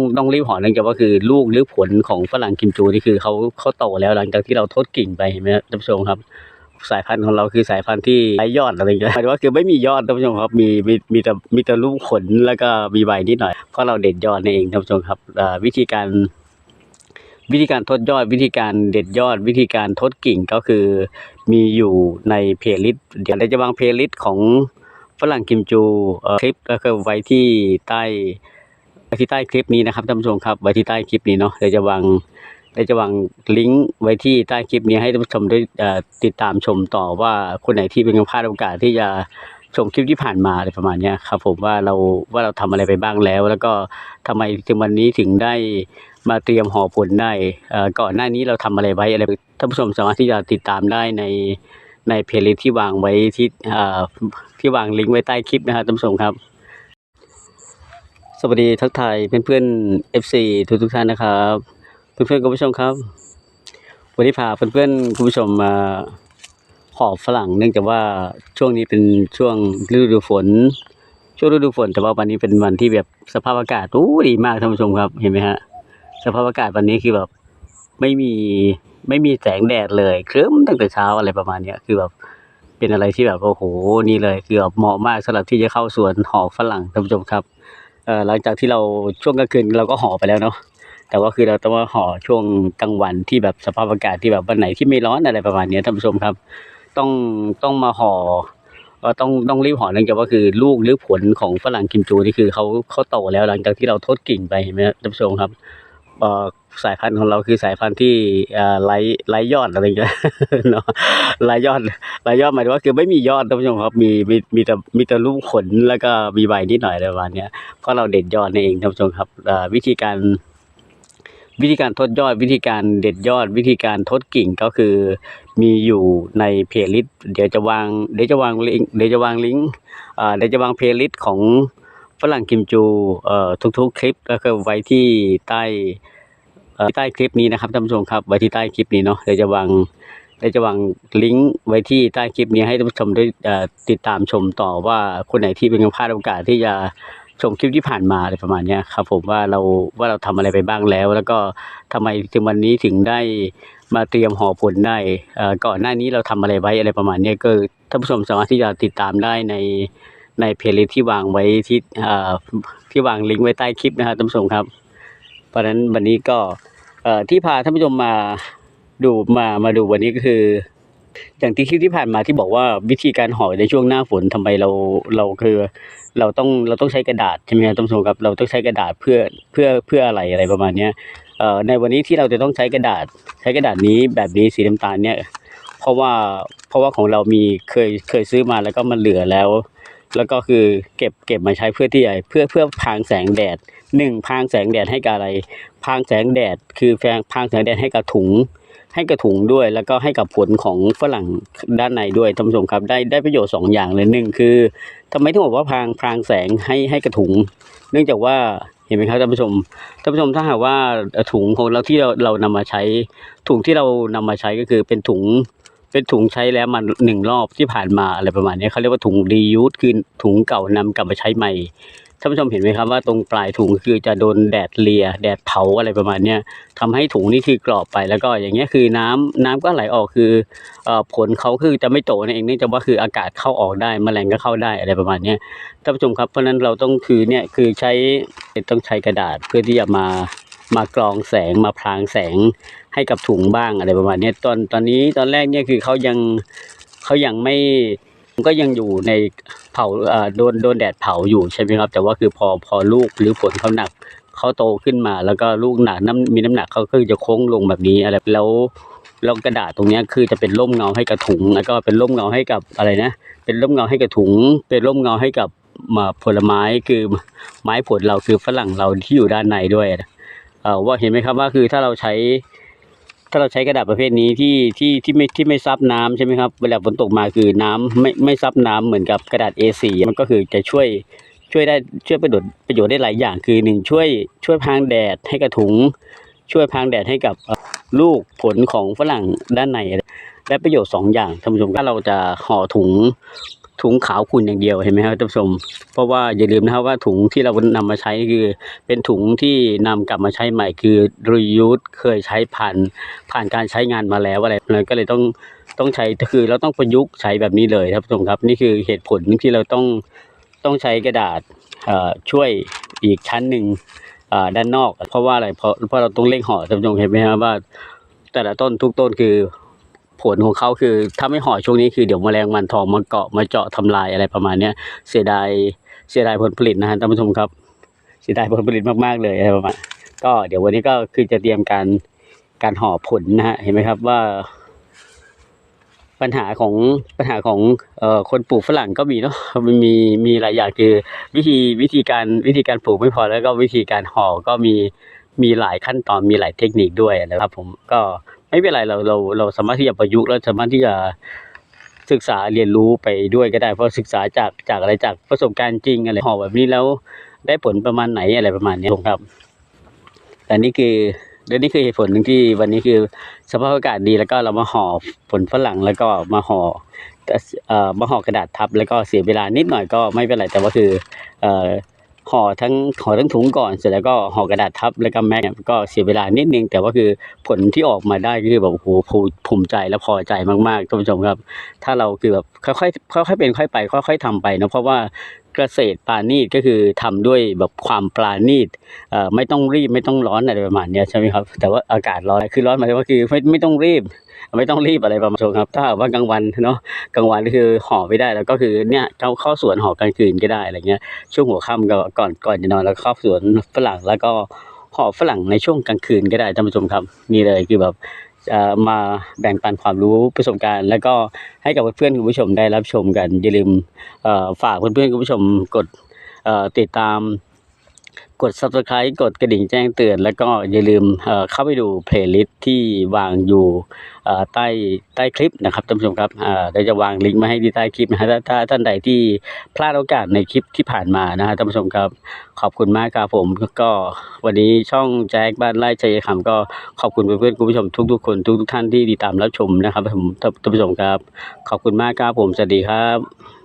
ต้องรีบห่อเนื่องจากว่าคือลูกหรือผลของฝรั่งกิมจูนี่คือเขาเขาโตแล้วหลังจากที่เราทดกิ่งไปเห็นไหมครับท่านผู้ชมครับสายพันธุ์ของเราคือสายพันธุ์ที่ไร้ยอดอะไรอย่างเงี้ยหมายว่าคือไม่มียอดท่านผู้ชมครับมีมีมีแต่มีแต่ลูกผลแล้วก็มีใบนิดหน่อยเพราะเราเด็ดยอดนี่เองท่านผู้ชมครับวิธีการ วิธีการทดยอดวิธีการเด็ดยอด วิธีการทดกิ่งก็คือมีอยู่ในเพลย์ลิสต์เดี๋ยวเราจะวางเพลย์ลิสต์ของฝรั่งกิมจูเอ่อคลิปก็คือไว้ที่ใต้ ไว้ที่ใต้คลิปนี้นะครับท่านผู้ชมครับไว้ที่ใต้คลิปนี้เนาะเดี๋ยวจะวางเดี๋ยวจะวางลิงก์ไว้ที่ใต้คลิปนี้ให้ท่านผู้ชมได้ติดตามชมต่อว่าคนไหนที่เป็นพลาดโอกาสที่จะชมคลิปที่ผ่านมาอะไรประมาณนี้ครับผมว่าเราว่าเราทำอะไรไปบ้างแล้ว แล้วก็ทำไมถึงวันนี้ถึงได้มาเตรียมห่อผลได้ก่อนหน้านี้เราทำอะไรไว้อะไรท่านผู้ชมสามารถที่จะติดตามได้ในในเพลย์ลิสต์ที่วางไว้ที่ที่วางลิงก์ไว้ใต้คลิปนะครับท่านผู้ชมครับ สวัสดีทักทายเพื่อนๆ FC ทุกทุกท่านนะครับ เพื่อนๆคุณผู้ชมครับ วันนี้พาเพื่อนๆคุณผู้ชมมาห่อฝรั่ง เนื่องจากว่าช่วงนี้เป็นช่วงฤดูฝน ช่วงฤดูฝน แต่ว่าวันนี้เป็นวันที่แบบสภาพอากาศอู้ดีมากท่านผู้ชมครับเห็นไหมฮะสภาพอากาศวันนี้คือแบบไม่มีไม่มีแสงแดดเลยครึ้มตั้งแต่เช้าอะไรประมาณเนี้ยคือแบบเป็นอะไรที่แบบโอ้โหนี่เลยคือแบบเหมาะมากสำหรับที่จะเข้าสวนห่อฝรั่งท่านผู้ชมครับ หลังจากที่เราช่วงกลางคืนเราก็ห่อไปแล้วเนาะแต่ว่าคือเราต้องมาห่อช่วงกลางวันที่แบบสภาพอากาศที่แบบวันไหนที่ไม่ร้อนอะไรประมาณนี้ท่านผู้ชมครับ ต้องต้องมาห่อก็ต้องต้องรีบห่อเนื่องจากว่าคือลูกหรือผลของฝรั่งกิมจูนี่คือเขาเขาโตแล้วหลังจากที่เราทดกิ่งไปเห็นไหมท่านผู้ชมครับ สายพันธุ์ของเราคือสายพันธุ์ที่ไร้ไร้ยอดอะไรอย่างเงี้ยเนาะไร้ยอดไร้ยอดหมายถึงว่าคือไม่มียอดท่านผู้ชมครับมีมีมีแต่มีแต่ลูกผลแล้วก็มีใบนิดหน่อยอะไรประมาณเนี้ยเพราะเราเด็ดยอดนี่เองท่านผู้ชมครับวิธีการ วิธีการทดยอด วิธีการเด็ดยอด วิธีการทดกิ่งก็คือมีอยู่ในเพลย์ลิสต์เดี๋ยวจะวางเดี๋ยวจะวางลิงก์เดี๋ยวจะวางลิงก์เอ่อเดี๋ยวจะวางเพลย์ลิสต์ของ ฝรั่งกิมจูเอ่อทุกๆ คลิปก็คือไว้ที่ใต้ใต้คลิปนี้นะครับท่านผู้ชมครับไว้ที่ใต้คลิปนี้เนาะเดี๋ยวจะวางเดี๋ยวจะวางลิงก์ไว้ที่ใต้คลิปนี้ให้ท่านผู้ชมได้ติดตามชมต่อว่าคนไหนที่เป็นพลาดโอกาสที่จะชมคลิปที่ผ่านมาอะไรประมาณนี้ครับผมว่าเราว่าเราทำอะไรไปบ้างแล้ว แล้วก็ทำไมถึงวันนี้ถึงได้มาเตรียมห่อผลได้ก่อนหน้านี้เราทำอะไรไว้อะไรประมาณนี้ก็ท่านผู้ชมสามารถที่จะติดตามได้ใน ในเพลย์ลิสที่วางไว้ที่อ่อที่วางลิงก์ไว้ใต้คลิปนะครับท่านผู้ชมครับ เพราะฉะนั้นวันนี้ก็เอ่อที่พาท่านผู้ชมมาดูมามาดูวันนี้ก็คือ อย่างที่คลิปที่ผ่านมาที่บอกว่าวิธีการห่อในช่วงหน้าฝนทำไมเราเราคือ เราต้องเราต้องใช้กระดาษใช่ไหมครับท่านผู้ชมครับเราต้องใช้กระดาษเพื่อเพื่อเพื่ออะไรอะไรประมาณเนี้ยเอ่อในวันนี้ที่เราจะต้องใช้กระดาษใช้กระดาษนี้แบบนี้สีน้ำตาลเนี่ยเพราะว่าเพราะว่าของเรามีเคยเคยซื้อมาแล้วก็มันเหลือแล้ว แล้วก็คือเก็บเก็บมาใช้เพื่อที่จะเพื่อเพื่อพรางแสงแดดหนึ่งพรางแสงแดดให้กับอะไรพรางแสงแดดคือแฟงพรางแสงแดดให้กับถุง ให้กับถุงด้วย แล้วก็ให้กับผลของฝรั่งด้านในด้วยท่านผู้ชมครับได้ได้ประโยชน์สองอย่างเลยหนึ่งคือทำไมถึงบอกว่าพรางพรางแสงให้ให้กับถุง เนื่องจากว่าเห็นไหมครับท่านผู้ชมท่านผู้ชมถ้าหากว่าถุงของเราที่เราเรานำมาใช้ถุงที่เรานำมาใช้ก็คือเป็นถุง เป็นถุงใช้แล้วมาหนึ่งรอบที่ผ่านมาอะไรประมาณนี้เขาเรียกว่าถุงรียูสคือถุงเก่านำกลับมาใช้ใหม่ท่านผู้ชมเห็นไหมครับว่าตรงปลายถุงคือจะโดนแดดเลีย แดดเผาอะไรประมาณนี้ยทำให้ถุงนี่คือกรอบไปแล้วก็อย่างเงี้ยคือน้ำน้ำก็ไหลออกคืออผลเขาคือจะไม่โตนั่นเองเนื่องจากว่าคืออากาศเข้าออกได้แมลงก็เข้าได้อะไรประมาณนี้ท่านผู้ชมครับเพราะฉะนั้นเราต้องคือเนี่ยคือใช้ต้องใช้กระดาษเพื่อที่จะมา มากรองแสงมาพรางแสงให้กับถุงบ้างอะไรประมาณนี้ตอนตอนนี้ตอนแรกเนี่ยคือเขายังเขายังไม่ก็ยังอยู่ในเผาโดนโดนแดดเผาอยู่ใช่ไหมครับ แต่ว่าคือพอพอลูกหรือผลเขาหนักเขาโตขึ้นมา แล้วก็ลูกหนาน้ำมีน้ำหนักเขาก็จะโค้งลงแบบนี้อะไรแล้วแล้วกระดาษตรงนี้คือจะเป็นร่มเงาให้กับถุง แล้วก็เป็นร่มเงาให้กับอะไรนะ เป็นร่มเงาให้กับถุง เป็นร่มเงาให้กับมาผลไม้คือไม้ผลเราคือฝรั่งเราที่อยู่ด้านในด้วยนะ ว่าเห็นไหมครับว่าคือถ้าเราใช้ ถ้าเราใช้กระดาษประเภทนี้ที่ที่ที่ไม่ที่ไม่ซับน้ำใช่ไหมครับเวลาฝนตกมาคือน้ำไม่ไม่ซับน้ำเหมือนกับกระดาษ A4 มันก็คือจะช่วยช่วยได้ช่วยประโยชน์ประโยชน์ได้หลายอย่างคือหนึ่งช่วยช่วยพรางแดดให้กับถุง ช่วยพรางแดดให้กับลูกผลของฝรั่งด้านในและประโยชน์สองอย่างท่านผู้ชมถ้าเราจะห่อถุง ถุงขาวขุ่นอย่างเดียวเห็นไหมครับท่านผู้ชม เพราะว่าอย่าลืมนะครับว่าถุงที่เรานำมาใช้คือ เป็นถุงที่นำกลับมาใช้ใหม่คือ reuse เคยใช้ผ่านผ่านการใช้งานมาแล้วอะไรเลยก็เลยต้องต้องใช้คือเราต้องประยุกต์ใช้แบบนี้เลยครับท่านผู้ชมครับ นี่คือเหตุผลที่เราต้องต้องใช้กระดาษช่วยอีกชั้นหนึ่งด้านนอก เพราะว่าอะไรเพราะเพราะเราต้องเร่งห่อท่านผู้ชมเห็นไหมครับว่า แต่ละต้นทุกต้นคือ ผลของเขาคือ ถ้าไม่ห่อช่วงนี้คือเดี๋ยวแมลงวันทองมาเกาะมาเจาะทำลายอะไรประมาณเนี้ยเสียดายเสียดายผลผลิตนะฮะท่านผู้ชมครับ เสียดายผลผลิตมากๆเลยอะไรประมาณก็เดี๋ยววันนี้ก็คือจะเตรียมการการห่อผลนะฮะเห็นไหมครับว่า ปัญหาของปัญหาของเอ่อคนปลูกฝรั่งก็มีเนาะมันมีมีหลายอย่างคือวิธีวิธีการวิธีการปลูกไม่พอแล้วก็วิธีการห่อก็มี มีหลายขั้นตอนมีหลายเทคนิคด้วยนะครับ ผมก็ไม่เป็นไรเราเราเราสามารถที่จะประยุกต์และสามารถที่จะศึกษาเรียนรู้ไปด้วยก็ได้เพราะศึกษาจากจากอะไรจากประสบการณ์จริงอะไรห่อแบบนี้แล้วได้ผลประมาณไหนอะไรประมาณนี้ครับแต่นี่คือเดี๋ยวนี้คือเหตุผลหนึ่งที่วันนี้คือสภาพอากาศดีแล้วก็เรามาห่อผลฝรั่งแล้วก็มาห่อเอ่อมาห่อกระดาษทับแล้วก็เสียเวลานิดหน่อยก็ไม่เป็นไรแต่ว่าคือเอ่อ ห่อทั้งห่อทั้งถุงก่อนเสร็จแล้วก็ห่อกระดาษทับแล้วก็แม็กก็เสียเวลานิดนึง แต่ว่าคือผลที่ออกมาได้ก็คือแบบโอ้โหภูมิใจและพอใจมากๆท่านผู้ชมครับ ถ้าเราคือแบบค่อยๆค่อยๆเป็นค่อยไป ค่อย ๆทำไปนะเพราะว่า เกษตรปราณีตก็คือทำด้วยแบบความปราณีตไม่ต้องรีบไม่ต้องร้อนอะไรประมาณนี้ใช่ไหมครับ แต่ว่าอากาศร้อนคือร้อนหมายถึงว่าคือไม่ไม่ต้องรีบ ไม่ต้องรีบอะไรประมาณนั้ครับถ้าว่ากลางวันเนาะกลางวันก็คือห่อไม่ได้แล้วก็คือเนี่ยเข้าเข้าสวนห่อกลางคืนก็ได้อะไรเงี้ยช่วงหัวค่ำก็ก่อนก่อนจะนอนแล้วเข้าสวนฝรั่งแล้วก็ห่อฝรั่งในช่วงกลางคืนก็ได้ท่านผู้ชมครับนี่เลยคือแบบ มาแบ่งปันความรู้ประสบการณ์ แล้วก็ให้กับเพื่อนๆคุณผู้ชมได้รับชมกันอย่าลืมเอ่อฝากเพื่อนๆคุณผู้ชมกดติดตาม กด subscribe กดกระดิ่งแจ้งเตือน แล้วก็อย่าลืมเข้าไปดูเพลย์ลิสต์ที่วางอยู่ใต้ใต้คลิปนะครับท่านผู้ชมครับอ่าเดี๋ยวจะวางลิงก์มาให้ที่ใต้คลิปนะฮะถ้าถ้าท่านใดที่พลาดโอกาสในคลิปที่ผ่านมานะฮะท่านผู้ชมครับขอบคุณมากครับผมก็วันนี้ช่องแจ็คบ้านไร่ชัยคำก็ขอบคุณเพื่อนๆคุณผู้ชมทุกๆคนทุกๆท่านที่ติดตามรับชมนะครับผมท่านผู้ชมครับ ขอบคุณมากครับผมสวัสดีครับ